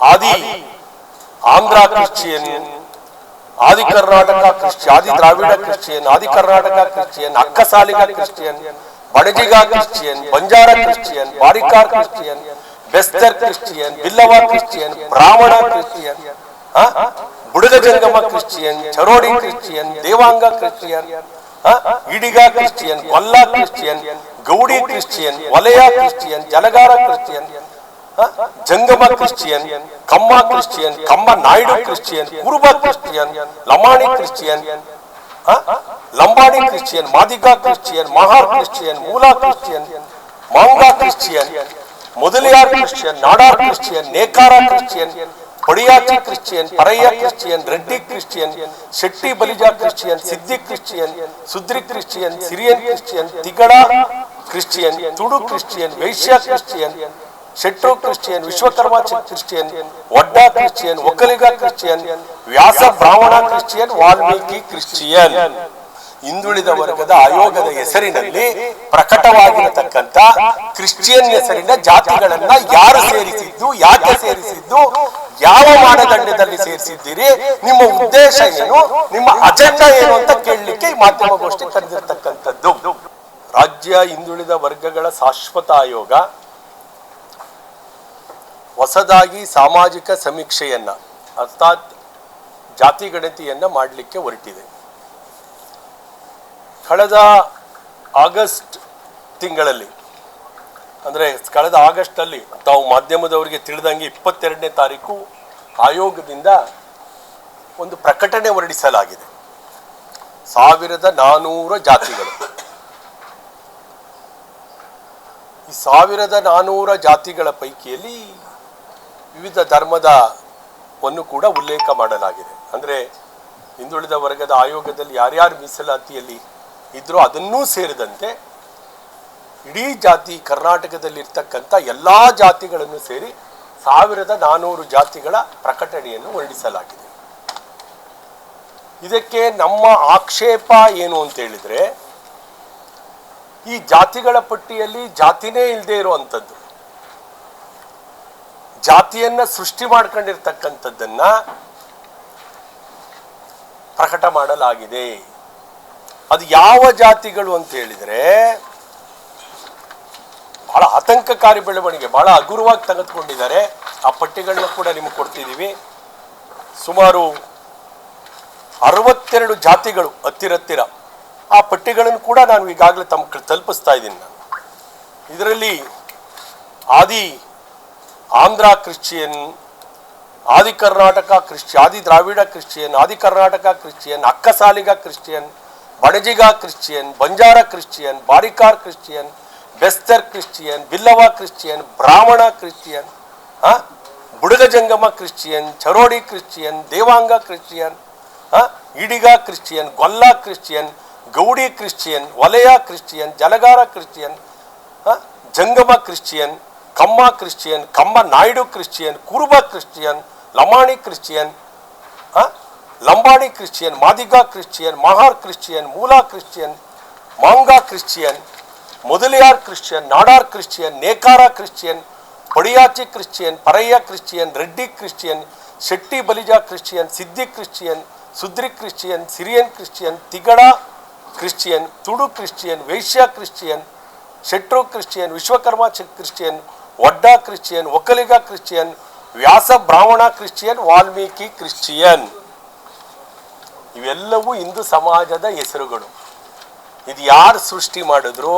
ಆದಿ Andhra Christian ಆದಿ Karnataka Christian Adi Dravida Christian Adi Karnataka Christian Akkasaliga Christian Badajiga Christian Banjara Christian Barikar Christian Bestar Christian Billava Christian Brahmana Christian ಆ? Budaga Jangama Christian Charodi Christian Devanga Christian ಆ? Idiga Christian Kolla Christian Goudi Christian Valaya Christian Jalagara Christian ಆ? Jangama Christian Kamma Christian Kamma Naidu Christian Kuruba Christian Lamani Christian ಆ? Lambadi Christian Madiga Christian Mahar Christian Mula Christian Manga Christian Mudaliar Christian Nadar Christian Nekara Christian Padiachi Christian Parayya Christian Reddy Christian Shetty Balija Christian Siddi Christian Sudri Christian Syrian Christian Tigada Christian Tudu Christian Vaishya Christian Shetru Christian, Vishwakarma Christian Odda Christian, Okkaliga Christian, Vyasa Brahmana Christian, Valmiki Christian. ಹಿಂದುಳಿದ ವರ್ಗದ ಆಯೋಗದ ಹೆಸರಿನಲ್ಲಿ ಪ್ರಕಟವಾಗಿರತಕ್ಕಂತ Christian ಹೆಸರಿನ ಜಾತಿಗಳನ್ನ ಯಾರು ಸೇರಿಸಿದ್ದು, ಯಾಕೆ ಸೇರಿಸಿದ್ದು, ಯಾವ ಮಾನದಂಡದಲ್ಲಿ ಸೇರಿಸಿದ್ದೀರಿ, ನಿಮ್ಮ ಉದ್ದೇಶ ಏನು, ನಿಮ್ಮ ಅಜೆಂಡಾ ಏನು ಅಂತ ಕೇಳಲಿಕ್ಕೆ ಈ ಮಾಧ್ಯಮಗೋಷ್ಠಿ ಕರೆದಿರ್ತಕ್ಕಂಥದ್ದು. ರಾಜ್ಯ ಹಿಂದುಳಿದ ವರ್ಗಗಳ ಶಾಶ್ವತ ಆಯೋಗ ಹೊಸದಾಗಿ ಸಾಮಾಜಿಕ ಸಮೀಕ್ಷೆಯನ್ನ, ಅರ್ಥಾತ್ ಜಾತಿ ಗಣತಿಯನ್ನ ಮಾಡಲಿಕ್ಕೆ ಹೊರಟಿದೆ. ಕಳೆದ ಆಗಸ್ಟ್ ತಿಂಗಳಲ್ಲಿ, ಅಂದರೆ ಕಳೆದ ಆಗಸ್ಟಲ್ಲಿ ತಾವು ಮಾಧ್ಯಮದವರಿಗೆ ತಿಳಿದಂಗೆ ಇಪ್ಪತ್ತೆರಡನೇ ತಾರೀಕು ಆಯೋಗದಿಂದ ಒಂದು ಪ್ರಕಟಣೆ ಹೊರಡಿಸಲಾಗಿದೆ. ಸಾವಿರದ ನಾನೂರ ಜಾತಿಗಳು. ಈ ಸಾವಿರದ ನಾನೂರ ಜಾತಿಗಳ ಪೈಕಿಯಲ್ಲಿ ವಿವಿಧ ಧರ್ಮದ ವನ್ನು ಕೂಡ ಉಲ್ಲೇಖ ಮಾಡಲಾಗಿದೆ. ಅಂದರೆ ಹಿಂದುಳಿದ ವರ್ಗದ ಆಯೋಗದಲ್ಲಿ ಯಾರ್ಯಾರು ಮೀಸಲಾತಿಯಲ್ಲಿ ಇದ್ರೋ ಅದನ್ನೂ ಸೇರಿದಂತೆ ಇಡೀ ಜಾತಿ ಕರ್ನಾಟಕದಲ್ಲಿರ್ತಕ್ಕಂಥ ಎಲ್ಲ ಜಾತಿಗಳನ್ನು ಸೇರಿ ಸಾವಿರದ ನಾನೂರು ಜಾತಿಗಳ ಪ್ರಕಟಣೆಯನ್ನು ಹೊರಡಿಸಲಾಗಿದೆ. ಇದಕ್ಕೆ ನಮ್ಮ ಆಕ್ಷೇಪ ಏನು ಅಂತ ಹೇಳಿದ್ರೆ ಈ ಜಾತಿಗಳ ಪಟ್ಟಿಯಲ್ಲಿ ಜಾತಿನೇ ಇಲ್ಲದೆ ಇರುವಂಥದ್ದು. ಜಾತಿಯನ್ನ ಸೃಷ್ಟಿ ಮಾಡ್ಕೊಂಡಿರ್ತಕ್ಕಂಥದ್ದನ್ನ ಪ್ರಕಟ ಮಾಡಲಾಗಿದೆ. ಅದು ಯಾವ ಜಾತಿಗಳು ಅಂತ ಹೇಳಿದ್ರೆ ಬಹಳ ಆತಂಕಕಾರಿ ಬೆಳವಣಿಗೆ, ಬಹಳ ಹಗುರವಾಗಿ ತೆಗೆದುಕೊಂಡಿದ್ದಾರೆ. ಆ ಪಟ್ಟಿಗಳನ್ನ ಕೂಡ ನಿಮಗೆ ಕೊಡ್ತಿದ್ದೀವಿ ಸುಮಾರು ಅರವತ್ತೆರಡು ಜಾತಿಗಳು ಹತ್ತಿರತ್ತಿರ. ಆ ಪಟ್ಟಿಗಳನ್ನು ಕೂಡ ನಾನು ಈಗಾಗಲೇ ತಮ್ಮ ತಲುಪಿಸ್ತಾ ಇದ್ದೀನಿ ನಾನು. ಇದರಲ್ಲಿ ಆದಿ ಆಂಧ್ರ ಕ್ರಿಶ್ಚಿಯನ್ ಆದಿ Karnataka ಕ್ರಿಶ್ಚಿ Adi Dravida Christian Adi Karnataka Christian Akkasaliga Christian Banajiga Christian Banjara Christian Barikar Christian Bestar Christian Billava Christian Brahmana Christian ಆ? Budaga Jangama Christian Charodi Christian Devanga Christian ಆ? Idiga Christian Golla Christian Goudi Christian Valaya Christian Jalagara Christian ಆ? Jangama Christian Kamma Christian Kamma Naidu Christian Kuruba Christian Lamani Christian ಆ? Lambani Christian Madiga Christian Mahar Christian Mula Christian Manga Christian Mudaliar Christian Nadar Christian Nekara Christian Padiachi Christian ಪರಯ್ಯ Christian Reddy Christian Shetty ಬಲಿಜಾ Christian ಸಿದ್ದಿ Christian ಸುದ್ರಿ Christian Syrian Christian Tigada Christian ತುಡು Christian ವೈಶ್ಯ Christian ಶೆಟ್ರು Christian Vishwakarma ಚ- Christian ಒಡ್ಡ Christian, Vokkaliga Christian, ವ್ಯಾಸ ಬ್ರಾಹ್ಮಣ Christian, Valmiki Christian. ಇವೆಲ್ಲವೂ ಹಿಂದೂ ಸಮಾಜದ ಹೆಸರುಗಳು. ಇದು ಯಾರು ಸೃಷ್ಟಿ ಮಾಡಿದ್ರು?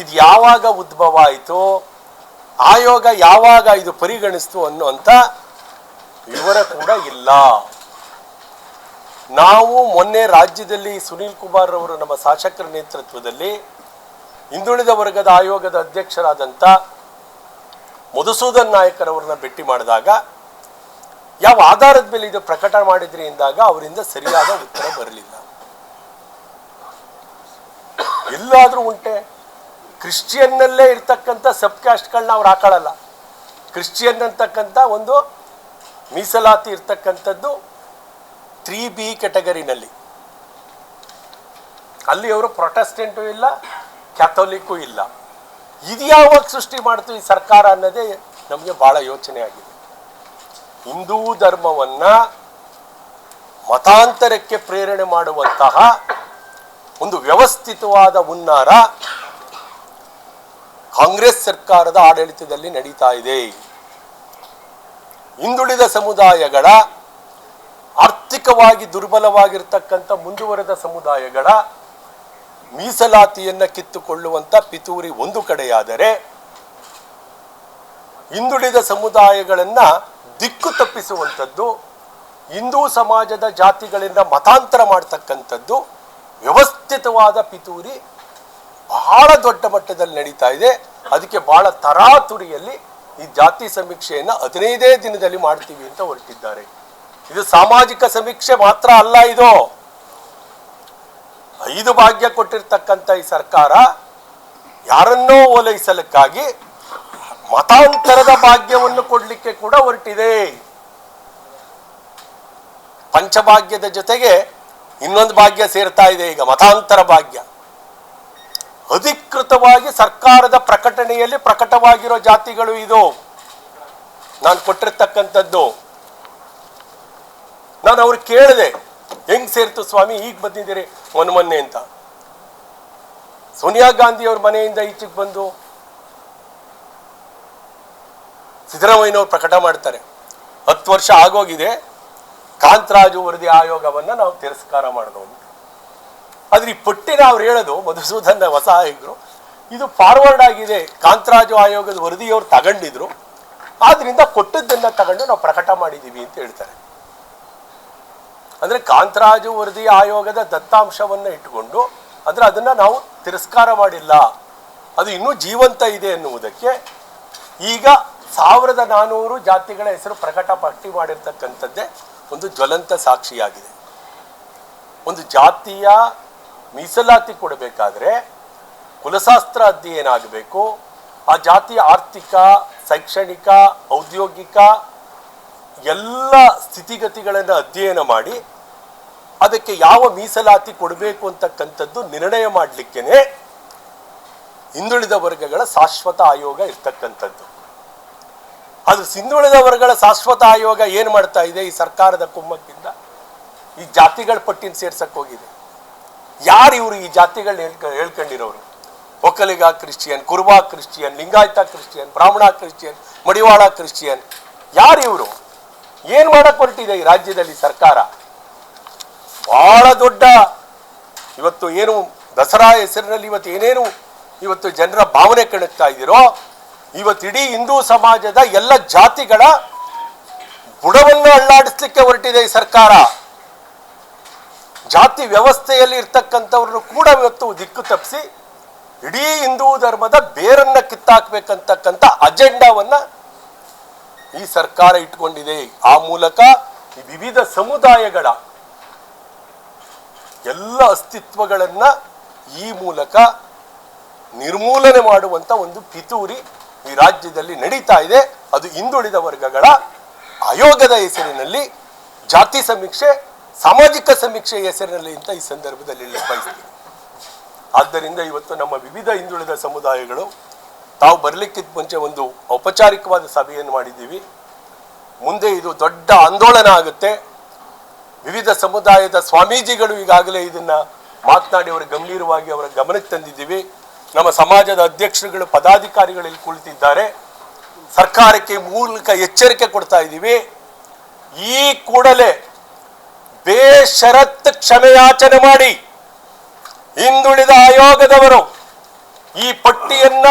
ಇದು ಯಾವಾಗ ಉದ್ಭವ ಆಯಿತು? ಆಯೋಗ ಯಾವಾಗ ಇದು ಪರಿಗಣಿಸ್ತು ಅನ್ನುವಂಥ ವಿವರ ಕೂಡ ಇಲ್ಲ. ನಾವು ಮೊನ್ನೆ ರಾಜ್ಯದಲ್ಲಿ ಸುನೀಲ್ ಕುಮಾರ್ ಅವರು ನಮ್ಮ ಶಾಸಕರ ನೇತೃತ್ವದಲ್ಲಿ ಹಿಂದುಳಿದ ವರ್ಗದ ಆಯೋಗದ ಅಧ್ಯಕ್ಷರಾದಂಥ ಮಧುಸೂದನ್ ನಾಯಕರವ್ರನ್ನ ಭೇಟಿ ಮಾಡಿದಾಗ, ಯಾವ ಆಧಾರದ ಮೇಲೆ ಇದು ಪ್ರಕಟ ಮಾಡಿದ್ರಿ ಎಂದಾಗ ಅವರಿಂದ ಸರಿಯಾದ ಉತ್ತರ ಬರಲಿಲ್ಲ. ಎಲ್ಲಾದರೂ ಉಂಟೆ. ಕ್ರಿಶ್ಚಿಯನ್ನಲ್ಲೇ ಇರ್ತಕ್ಕಂಥ ಸಬ್ ಕ್ಯಾಸ್ಟ್ಗಳನ್ನ ಅವ್ರು ಹಾಕೊಳ್ಳಲ್ಲ ಕ್ರಿಶ್ಚಿಯನ್ ಅಂತಕ್ಕಂಥ ಒಂದು ಮೀಸಲಾತಿ ಇರ್ತಕ್ಕಂಥದ್ದು ತ್ರೀ ಬಿ ಕೆಟಗರಿನಲ್ಲಿ ಅಲ್ಲಿ ಅವರು ಪ್ರೊಟೆಸ್ಟೆಂಟು ಇಲ್ಲ, ಕ್ಯಾಥೋಲಿಕ್ಕು ಇಲ್ಲ. ಇದು ಯಾವಾಗ ಸೃಷ್ಟಿ ಮಾಡ್ತು ಈ ಸರ್ಕಾರ ಅನ್ನೋದೇ ನಮಗೆ ಭಾಳ ಯೋಚನೆ ಆಗಿದೆ. ಹಿಂದೂ ಧರ್ಮವನ್ನ ಮತಾಂತರಕ್ಕೆ ಪ್ರೇರಣೆ ಮಾಡುವಂತಹ ಒಂದು ವ್ಯವಸ್ಥಿತವಾದ ಹುನ್ನಾರ ಕಾಂಗ್ರೆಸ್ ಸರ್ಕಾರದ ಆಡಳಿತದಲ್ಲಿ ನಡೀತಾ ಇದೆ. ಹಿಂದುಳಿದ ಸಮುದಾಯಗಳ ಆರ್ಥಿಕವಾಗಿ ದುರ್ಬಲವಾಗಿರ್ತಕ್ಕಂಥ ಮುಂದುವರೆದ ಸಮುದಾಯಗಳ ಮೀಸಲಾತಿಯನ್ನ ಕಿತ್ತುಕೊಳ್ಳುವಂಥ ಪಿತೂರಿ ಒಂದು ಕಡೆಯಾದರೆ ಹಿಂದುಳಿದ ಸಮುದಾಯಗಳನ್ನು ದಿಕ್ಕು ತಪ್ಪಿಸುವಂಥದ್ದು, ಹಿಂದೂ ಸಮಾಜದ ಜಾತಿಗಳಿಂದ ಮತಾಂತರ ಮಾಡ್ತಕ್ಕಂಥದ್ದು ವ್ಯವಸ್ಥಿತವಾದ ಪಿತೂರಿ ಬಹಳ ದೊಡ್ಡ ಮಟ್ಟದಲ್ಲಿ ನಡೀತಾ ಇದೆ. ಅದಕ್ಕೆ ಬಹಳ ತರಾತುರಿಯಲ್ಲಿ ಈ ಜಾತಿ ಸಮೀಕ್ಷೆಯನ್ನು ಹದಿನೈದೇ ದಿನದಲ್ಲಿ ಮಾಡ್ತೀವಿ ಅಂತ ಹೊರಟಿದ್ದಾರೆ. ಇದು ಸಾಮಾಜಿಕ ಸಮೀಕ್ಷೆ ಮಾತ್ರ ಅಲ್ಲ ಇದು. ಐದು ಭಾಗ್ಯ ಕೊಟ್ಟಿರ್ತಕ್ಕಂಥ ಈ ಸರ್ಕಾರ ಯಾರನ್ನೋ ಓಲೈಸಲಿಕ್ಕಾಗಿ ಮತಾಂತರದ ಭಾಗ್ಯವನ್ನು ಕೊಡಲಿಕ್ಕೆ ಕೂಡ ಹೊರಟಿದೆ. ಪಂಚಭಾಗ್ಯದ ಜೊತೆಗೆ ಇನ್ನೊಂದು ಭಾಗ್ಯ ಸೇರ್ತಾ ಇದೆ ಈಗ, ಮತಾಂತರ ಭಾಗ್ಯ. ಅಧಿಕೃತವಾಗಿ ಸರ್ಕಾರದ ಪ್ರಕಟಣೆಯಲ್ಲಿ ಪ್ರಕಟವಾಗಿರೋ ಜಾತಿಗಳು ಇದು. ನಾನು ಕೊಟ್ಟಿರ್ತಕ್ಕಂಥದ್ದು. ನಾನು ಅವ್ರಿಗೆ ಕೇಳಿದೆ. ಹೆಂಗ್ ಸೇರ್ತು ಸ್ವಾಮಿ? ಈಗ ಬಂದಿದ್ದೀರಿ ಮೊನ್ನೆ ಮೊನ್ನೆ ಅಂತ. ಸೋನಿಯಾ ಗಾಂಧಿ ಅವ್ರ ಮನೆಯಿಂದ ಈಚೆಗೆ ಬಂದು ಸಿದ್ದರಾಮಯ್ಯನವ್ರು ಪ್ರಕಟ ಮಾಡ್ತಾರೆ. ಹತ್ತು ವರ್ಷ ಆಗೋಗಿದೆ, ಕಾಂತರಾಜು ವರದಿ ಆಯೋಗವನ್ನ ನಾವು ತಿರಸ್ಕಾರ ಮಾಡಿದವು ಆದ್ರೆ ಈ ಪಟ್ಟಿನ ಅವ್ರು ಹೇಳೋದು ಮಧುಸೂದನ್ ಆಯೋಗರು ಇದು ಫಾರ್ವರ್ಡ್ ಆಗಿದೆ. ಕಾಂತರಾಜು ಆಯೋಗದ ವರದಿಯವ್ರು ತಗೊಂಡಿದ್ರು. ಆದ್ರಿಂದ ಕೊಟ್ಟದ್ದನ್ನ ತಗೊಂಡು ನಾವು ಪ್ರಕಟ ಮಾಡಿದ್ದೀವಿ ಅಂತ ಹೇಳ್ತಾರೆ. ಅಂದ್ರೆ ಕಾಂತರಾಜು ವರದಿ ಆಯೋಗದ ದತ್ತಾಂಶವನ್ನು ಇಟ್ಟುಕೊಂಡು ಅಂದರೆ ಅದನ್ನು ನಾವು ತಿರಸ್ಕಾರ ಮಾಡಿಲ್ಲ. ಅದು ಇನ್ನೂ ಜೀವಂತ ಇದೆ ಎನ್ನುವುದಕ್ಕೆ ಈಗ ಸಾವಿರದ ನಾನ್ನೂರು ಜಾತಿಗಳ ಹೆಸರು ಪ್ರಕಟ ಪಟ್ಟಿ ಮಾಡಿರ್ತಕ್ಕಂಥದ್ದೇ ಒಂದು ಜ್ವಲಂತ ಸಾಕ್ಷಿಯಾಗಿದೆ. ಒಂದು ಜಾತಿಯ ಮೀಸಲಾತಿ ಕೊಡಬೇಕಾದ್ರೆ ಕುಲಶಾಸ್ತ್ರ ಅಧ್ಯಯನ ಆಗಬೇಕು. ಆ ಜಾತಿಯ ಆರ್ಥಿಕ, ಶೈಕ್ಷಣಿಕ, ಔದ್ಯೋಗಿಕ ಎಲ್ಲ ಸ್ಥಿತಿಗತಿಗಳನ್ನು ಅಧ್ಯಯನ ಮಾಡಿ ಅದಕ್ಕೆ ಯಾವ ಮೀಸಲಾತಿ ಕೊಡಬೇಕು ಅಂತಕ್ಕಂಥದ್ದು ನಿರ್ಣಯ ಮಾಡಲಿಕ್ಕೇನೆ ಹಿಂದುಳಿದ ವರ್ಗಗಳ ಶಾಶ್ವತ ಆಯೋಗ ಇರ್ತಕ್ಕಂಥದ್ದು. ಅದು ಹಿಂದುಳಿದ ವರ್ಗಗಳ ಶಾಶ್ವತ ಆಯೋಗ ಏನು ಮಾಡ್ತಾ ಇದೆ ಈ ಸರ್ಕಾರದ ಕುಮ್ಮಕ್ಕಿಂದ? ಈ ಜಾತಿಗಳ ಪಟ್ಟಿನ ಸೇರ್ಸಕ್ಕೆ ಹೋಗಿದೆ. ಯಾರು ಇವರು ಈ ಜಾತಿಗಳನ್ನ ಹೇಳ್ಕ, ಹೇಳ್ಕೊಂಡಿರೋರು? Okkaliga Christian, Kuruba Christian, Lingayat Christian, Brahmana Christian, Madivala Christian, ಯಾರು ಇವರು? ಏನ್ ಮಾಡಕ್ ಹೊರಟಿದೆ ಈ ರಾಜ್ಯದಲ್ಲಿ ಸರ್ಕಾರ? ಬಹಳ ದೊಡ್ಡ ಇವತ್ತು ಏನು ದಸರಾ ಹೆಸರಿನಲ್ಲಿ ಇವತ್ತು ಏನೇನು ಇವತ್ತು ಜನರ ಭಾವನೆ ಕೆಣಕ್ತಾ ಇದ್ದೀರೋ ಇವತ್ತು ಇಡೀ ಹಿಂದೂ ಸಮಾಜದ ಎಲ್ಲ ಜಾತಿಗಳ ಬುಡವನ್ನು ಅಳ್ಳಾಡಿಸ್ಲಿಕ್ಕೆ ಹೊರಟಿದೆ ಈ ಸರ್ಕಾರ. ಜಾತಿ ವ್ಯವಸ್ಥೆಯಲ್ಲಿ ಇರ್ತಕ್ಕಂಥವ್ರನ್ನು ಕೂಡ ಇವತ್ತು ದಿಕ್ಕು ತಪ್ಪಿಸಿ, ಇಡೀ ಹಿಂದೂ ಧರ್ಮದ ಬೇರನ್ನ ಕಿತ್ತಾಕ್ಬೇಕಂತಕ್ಕಂಥ ಅಜೆಂಡಾವನ್ನ ಈ ಸರ್ಕಾರ ಇಟ್ಕೊಂಡಿದೆ, ಆ ಮೂಲಕ ವಿವಿಧ ಸಮುದಾಯಗಳ ಎಲ್ಲ ಅಸ್ತಿತ್ವಗಳನ್ನ ಈ ಮೂಲಕ ನಿರ್ಮೂಲನೆ ಮಾಡುವಂತ ಒಂದು ಪಿತೂರಿ ಈ ರಾಜ್ಯದಲ್ಲಿ ನಡೀತಾ ಇದೆ. ಅದು ಹಿಂದುಳಿದ ವರ್ಗಗಳ ಆಯೋಗದ ಹೆಸರಿನಲ್ಲಿ, ಜಾತಿ ಸಮೀಕ್ಷೆ, ಸಾಮಾಜಿಕ ಸಮೀಕ್ಷೆ ಹೆಸರಿನಲ್ಲಿ ಅಂತ ಈ ಸಂದರ್ಭದಲ್ಲಿ ಬಯಸ್ತೀವಿ ಆದ್ದರಿಂದ ಇವತ್ತು ನಮ್ಮ ವಿವಿಧ ಹಿಂದುಳಿದ ಸಮುದಾಯಗಳು ತಾವು ಬರಲಿಕ್ಕಿಂತ ಮುಂಚೆ ಒಂದು ಔಪಚಾರಿಕವಾದ ಸಭೆಯನ್ನು ಮಾಡಿದ್ದೀವಿ. ಮುಂದೆ ಇದು ದೊಡ್ಡ ಆಂದೋಲನ ಆಗುತ್ತೆ. ವಿವಿಧ ಸಮುದಾಯದ ಸ್ವಾಮೀಜಿಗಳು ಈಗಾಗಲೇ ಇದನ್ನು ಮಾತನಾಡಿ ಅವರ ಗಂಭೀರವಾಗಿ ಅವರ ಗಮನಕ್ಕೆ ತಂದಿದ್ದೀವಿ. ನಮ್ಮ ಸಮಾಜದ ಅಧ್ಯಕ್ಷರುಗಳು, ಪದಾಧಿಕಾರಿಗಳು ಇಲ್ಲಿ ಕುಳಿತಿದ್ದಾರೆ. ಸರ್ಕಾರಕ್ಕೆ ಮೂಲಕ ಎಚ್ಚರಿಕೆ ಕೊಡ್ತಾ ಇದ್ದೀವಿ. ಈ ಕೂಡಲೇ ಬೇಷರತ್ ಕ್ಷಮೆಯಾಚನೆ ಮಾಡಿ ಹಿಂದುಳಿದ ಆಯೋಗದವರು ಈ ಪಟ್ಟಿಯನ್ನ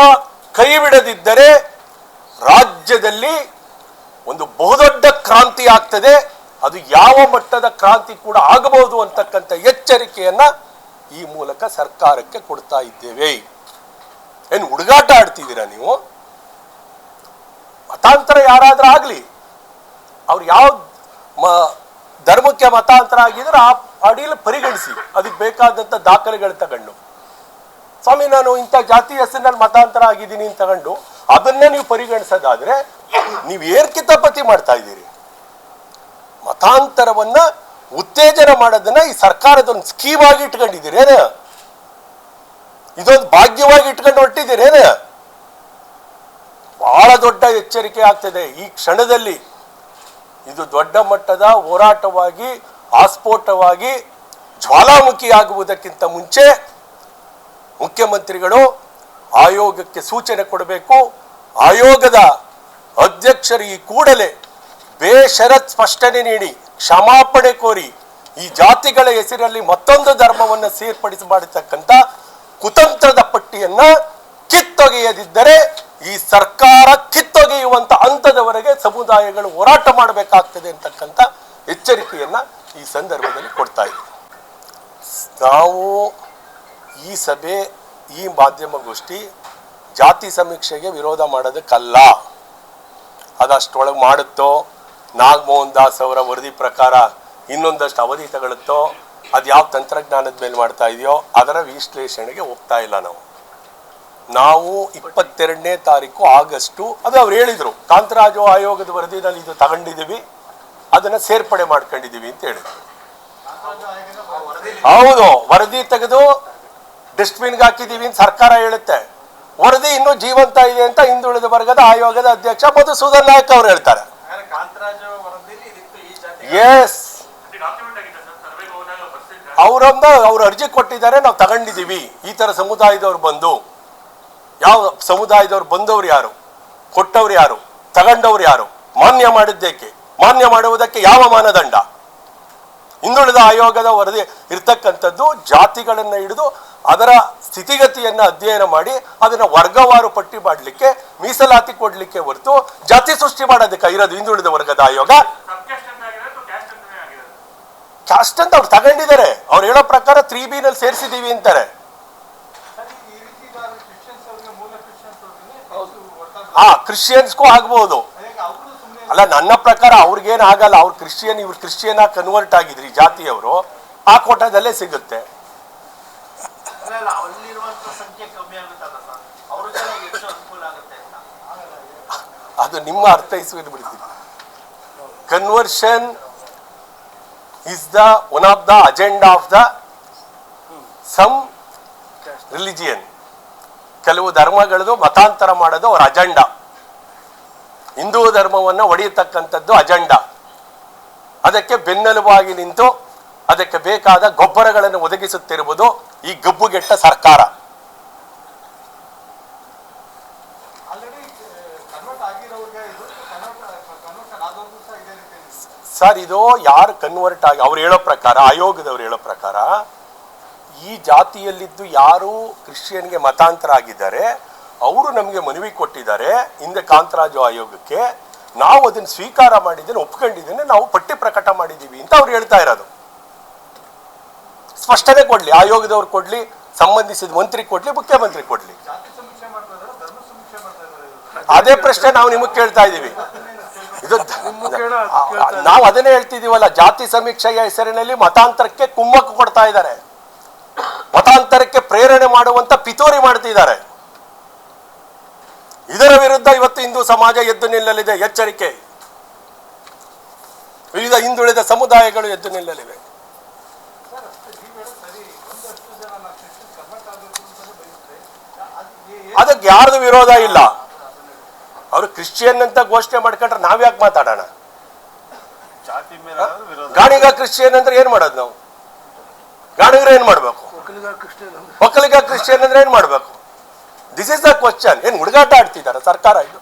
ಕೈ ಬಿಡದಿದ್ದರೆ ರಾಜ್ಯದಲ್ಲಿ ಒಂದು ಬಹುದೊಡ್ಡ ಕ್ರಾಂತಿ ಆಗ್ತದೆ. ಅದು ಯಾವ ಮಟ್ಟದ ಕ್ರಾಂತಿ ಕೂಡ ಆಗಬಹುದು ಅಂತಕ್ಕಂಥ ಎಚ್ಚರಿಕೆಯನ್ನ ಈ ಮೂಲಕ ಸರ್ಕಾರಕ್ಕೆ ಕೊಡ್ತಾ ಇದ್ದೇವೆ. ಏನು ಹುಡುಗಾಟ ಆಡ್ತಿದ್ದೀರಾ ನೀವು? ಮತಾಂತರ ಯಾರಾದ್ರೂ ಆಗಲಿ, ಅವ್ರು ಯಾವ ಮ- ಧರ್ಮಕ್ಕೆ ಮತಾಂತರ ಆಗಿದ್ರೆ ಆ ಅಡಿಯಲ್ಲಿ ಪರಿಗಣಿಸಿ. ಅದಕ್ಕೆ ಬೇಕಾದಂತ ದಾಖಲೆಗಳು ತಗೊಂಡು. ಸ್ವಾಮಿ, ನಾನು ಇಂಥ ಜಾತಿ ಹೆಸರಿನಲ್ಲಿ ಮತಾಂತರ ಆಗಿದ್ದೀನಿ ಅಂತ ತಗೊಂಡು ಅದನ್ನೇ ನೀವು ಪರಿಗಣಿಸೋದಾದ್ರೆ, ನೀವು ಏರ್ಕಿತಪತಿ ಮಾಡ್ತಾ ಇದ್ದೀರಿ. ಮತಾಂತರವನ್ನ ಉತ್ತೇಜನ ಮಾಡೋದನ್ನ ಈ ಸರ್ಕಾರದ ಒಂದು ಸ್ಕೀಮ್ ಆಗಿ ಇಟ್ಕೊಂಡಿದ್ದೀರಿ ಏನ? ಇದೊಂದು ಭಾಗ್ಯವಾಗಿ ಇಟ್ಕೊಂಡು ಹೊಟ್ಟಿದ್ದೀರಿ ಬಹಳ ದೊಡ್ಡ ಎಚ್ಚರಿಕೆ ಆಗ್ತದೆ. ಈ ಕ್ಷಣದಲ್ಲಿ ಇದು ದೊಡ್ಡ ಮಟ್ಟದ ಹೋರಾಟವಾಗಿ, ಆಸ್ಫೋಟವಾಗಿ ಜ್ವಾಲಾಮುಖಿ ಆಗುವುದಕ್ಕಿಂತ ಮುಂಚೆ ಮುಖ್ಯಮಂತ್ರಿಗಳು ಆಯೋಗಕ್ಕೆ ಸೂಚನೆ ಕೊಡಬೇಕು. ಆಯೋಗದ ಅಧ್ಯಕ್ಷರು ಈ ಕೂಡಲೇ ಬೇಷರತ್ ಸ್ಪಷ್ಟನೆ ನೀಡಿ, ಕ್ಷಮಾಪಣೆ ಕೋರಿ ಈ ಜಾತಿಗಳ ಹೆಸರಲ್ಲಿ ಮತ್ತೊಂದು ಧರ್ಮವನ್ನು ಸೇರ್ಪಡಿಸಿ ಮಾಡತಕ್ಕಂಥ ಕುತಂತ್ರದ ಪಟ್ಟಿಯನ್ನು ಕಿತ್ತೊಗೆಯದಿದ್ದರೆ ಈ ಸರ್ಕಾರ ಕಿತ್ತೊಗೆಯುವಂಥ ಹಂತದವರೆಗೆ ಸಮುದಾಯಗಳು ಹೋರಾಟ ಮಾಡಬೇಕಾಗ್ತದೆ ಅಂತಕ್ಕಂಥ ಎಚ್ಚರಿಕೆಯನ್ನ ಈ ಸಂದರ್ಭದಲ್ಲಿ ಕೊಡ್ತಾ ಇದ್ದೀವಿ ನಾವು ಈ ಸಭೆ, ಈ ಮಾಧ್ಯಮಗೋಷ್ಠಿ ಜಾತಿ ಸಮೀಕ್ಷೆಗೆ ವಿರೋಧ ಮಾಡೋದಕ್ಕಲ್ಲ. ಅದಷ್ಟೊಳಗೆ ಮಾಡುತ್ತೋ, ನಾಗಮೋಹನ್ ದಾಸ್ ಅವರ ವರದಿ ಪ್ರಕಾರ ಇನ್ನೊಂದಷ್ಟು ಅವಧಿ ತಗೊಳುತ್ತೋ ಅದು ಯಾವ ತಂತ್ರಜ್ಞಾನದ ಮೇಲೆ ಮಾಡ್ತಾ ಇದೆಯೋ, ಅದರ ವಿಶ್ಲೇಷಣೆಗೆ ಹೋಗ್ತಾ ಇಲ್ಲ ನಾವು. ನಾವು ಇಪ್ಪತ್ತೆರಡನೇ ತಾರೀಕು ಆಗಸ್ಟು, ಅದು ಅವ್ರು ಹೇಳಿದ್ರು, ಕಾಂತರಾಜು ಆಯೋಗದ ವರದಿನಲ್ಲಿ ಇದು ತಗೊಂಡಿದ್ದೀವಿ ಅದನ್ನ ಸೇರ್ಪಡೆ ಮಾಡ್ಕೊಂಡಿದ್ದೀವಿ ಅಂತ ಹೇಳಿದ್ರು. ಹೌದು, ವರದಿ ತೆಗೆದು ಡಸ್ಟ್ಬಿನ್ಗೆ ಹಾಕಿದೀವಿ ಅಂತ ಸರ್ಕಾರ ಹೇಳುತ್ತೆ. ವರದಿ ಇನ್ನೂ ಜೀವಂತ ಇದೆ ಅಂತ ಹಿಂದುಳಿದ ವರ್ಗದ ಆಯೋಗದ ಅಧ್ಯಕ್ಷ ಮಧುಸೂದನ್ ನಾಯಕ್ ಅವರು ಹೇಳ್ತಾರೆ. ಎಸ್ ಅವರೊಂದ ಅವ್ರು ಅರ್ಜಿ ಕೊಟ್ಟಿದ್ದಾರೆ ನಾವು ತಗೊಂಡಿದ್ದೀವಿ ಈ ತರ ಸಮುದಾಯದವ್ರು ಬಂದು. ಯಾವ ಸಮುದಾಯದವ್ರು ಬಂದವ್ರು ಯಾರು? ಕೊಟ್ಟವ್ರು ಯಾರು? ತಗೊಂಡವ್ರು ಯಾರು? ಮಾನ್ಯ ಮಾಡಿದ್ದೇಕೆ? ಮಾನ್ಯ ಮಾಡುವುದಕ್ಕೆ ಯಾವ ಮಾನದಂಡ? ಹಿಂದುಳಿದ ಆಯೋಗದ ವರದಿ ಇರ್ತಕ್ಕಂಥದ್ದು ಜಾತಿಗಳನ್ನ ಹಿಡಿದು ಅದರ ಸ್ಥಿತಿಗತಿಯನ್ನು ಅಧ್ಯಯನ ಮಾಡಿ ಅದನ್ನ ವರ್ಗವಾರು ಪಟ್ಟಿ ಮಾಡಲಿಕ್ಕೆ ಮೀಸಲಾತಿ ಕೊಡಲಿಕ್ಕೆ ಹೊರತು ಜಾತಿ ಸೃಷ್ಟಿ ಮಾಡೋದಕ್ಕೆ ಇರೋದು ಹಿಂದುಳಿದ ವರ್ಗದ ಆಯೋಗ. ಕ್ಯಾಸ್ಟ್ ಅಂತ ಅವ್ರು ತಗೊಂಡಿದ್ದಾರೆ. ಅವ್ರು ಹೇಳೋ ಪ್ರಕಾರ ತ್ರೀ ಬಿ ನಲ್ಲಿ ಸೇರಿಸಿದೀವಿ ಅಂತಾರೆ. ಈ ಕ್ರಿಶ್ಚಿಯನ್ಸ್ಗೂ ಇದಾದ್ರೆ ಅಲ್ಲ ನನ್ನ ಪ್ರಕಾರ ಅವ್ರಿಗೇನು ಆಗಲ್ಲ ಅವ್ರು ಕ್ರಿಶ್ಚಿಯನ್ ಇವ್ರು ಕ್ರಿಶ್ಚಿಯನ್ ಕನ್ವರ್ಟ್ ಆಗಿದ್ರಿ ಜಾತಿಯವರು ಆ ಕೋಟದಲ್ಲೇ ಸಿಗುತ್ತೆ. ಅದು ನಿಮ್ಮ ಅರ್ಥೈಸುವುದು ಬಿಡ್ತೀನಿ. Conversion is the one of the agenda of the some religion ಕೆಲವು ಧರ್ಮಗಳದು ಮತಾಂತರ ಮಾಡೋದು ಅವ್ರ ಅಜೆಂಡಾ ಹಿಂದೂ ಧರ್ಮವನ್ನು ಒಡೆಯತಕ್ಕಂಥದ್ದು ಅಜೆಂಡಾ. ಅದಕ್ಕೆ ಬೆನ್ನೆಲುಬಾಗಿ ನಿಂತು ಅದಕ್ಕೆ ಬೇಕಾದ ಗೊಬ್ಬರಗಳನ್ನು ಒದಗಿಸುತ್ತಿರುವುದು ಈ ಗಬ್ಬುಗೆಟ್ಟ ಸರ್ಕಾರ. ಸರ್ ಇದು ಯಾರು ಕನ್ವರ್ಟ್ ಆಗಿ ಅವ್ರು ಹೇಳೋ ಪ್ರಕಾರ ಆಯೋಗದವ್ರು ಹೇಳೋ ಪ್ರಕಾರ ಈ ಜಾತಿಯಲ್ಲಿದ್ದು ಯಾರು ಕ್ರಿಶ್ಚಿಯನ್ಗೆ ಮತಾಂತರ ಆಗಿದ್ದಾರೆ ಅವರು ನಮಗೆ ಮನವಿ ಕೊಟ್ಟಿದ್ದಾರೆ ಹಿಂದೆ ಕಾಂತರಾಜು ಆಯೋಗಕ್ಕೆ. ನಾವು ಅದನ್ನು ಸ್ವೀಕಾರ ಮಾಡಿದ್ದೇನೆ ಒಪ್ಕೊಂಡಿದ್ದೇನೆ ನಾವು ಪಟ್ಟಿ ಪ್ರಕಟ ಮಾಡಿದ್ದೀವಿ ಅಂತ ಅವ್ರು ಹೇಳ್ತಾ ಇರೋದು. ಸ್ಪಷ್ಟನೆ ಕೊಡ್ಲಿ ಆಯೋಗದವ್ರು ಕೊಡ್ಲಿ ಸಂಬಂಧಿಸಿದ ಮಂತ್ರಿ ಕೊಡ್ಲಿ ಮುಖ್ಯಮಂತ್ರಿ ಕೊಡ್ಲಿ. ಅದೇ ಪ್ರಶ್ನೆ ನಾವು ನಿಮಗೆ ಕೇಳ್ತಾ ಇದ್ದೀವಿ. ಇದು ನಾವು ಅದನ್ನೇ ಹೇಳ್ತಿದ್ದೀವಲ್ಲ ಜಾತಿ ಸಮೀಕ್ಷೆಯ ಹೆಸರಿನಲ್ಲಿ ಮತಾಂತರಕ್ಕೆ ಕುಮ್ಮಕ್ಕು ಕೊಡ್ತಾ ಇದ್ದಾರೆ. ಮತಾಂತರಕ್ಕೆ ಪ್ರೇರಣೆ ಮಾಡುವಂತ ಪಿತೋರಿ ಮಾಡ್ತಿದ್ದಾರೆ. ಇದರ ವಿರುದ್ಧ ಇವತ್ತು ಹಿಂದೂ ಸಮಾಜ ಎದ್ದು ನಿಲ್ಲಲಿದೆ ಎಚ್ಚರಿಕೆ. ವಿವಿಧ ಹಿಂದುಳಿದ ಸಮುದಾಯಗಳು ಎದ್ದು ನಿಲ್ಲಲಿವೆ. ಸರ್ ಅಷ್ಟೇ ನೀವು ಸರಿ ಒಂದಷ್ಟು ಜನ ನಾವು ಕ್ರಿಶ್ಚಿಯನ್ ಕನ್ವರ್ಟ್ ಆಗಬೇಕು ಅಂತಲೇ ಬಯಸುತ್ತೆ ಅದು ಅದಕ್ಕೆ ಯಾರ್ದು ವಿರೋಧ ಇಲ್ಲ. ಅವರು ಕ್ರಿಶ್ಚಿಯನ್ ಅಂತ ಘೋಷಣೆ ಮಾಡ್ಕೊಂಡ್ರೆ ನಾವ್ಯಾಕೆ ಮಾತಾಡೋಣ? ಜಾತಿ ಮೇಲೆ ವಿರೋಧ. ಗಾಣಿಗ ಕ್ರಿಶ್ಚಿಯನ್ ಅಂದ್ರೆ ಏನ್ ಮಾಡೋದು ನಾವು? ಗಾಣಿಗರ ಏನ್ ಮಾಡ್ಬೇಕು? ಒಕ್ಕಲಿಗ ಕ್ರಿಶ್ಚಿಯನ್ ಅಂದ್ರೆ ಏನ್ ಮಾಡ್ಬೇಕು? ದಿಸ್ ಇಸ್ ದ ಕ್ವಶನ್ ಏನು ಹುಡುಗಾಟ ಆಡ್ತಿದ್ದಾರೆ ಸರ್ಕಾರ ಇದು?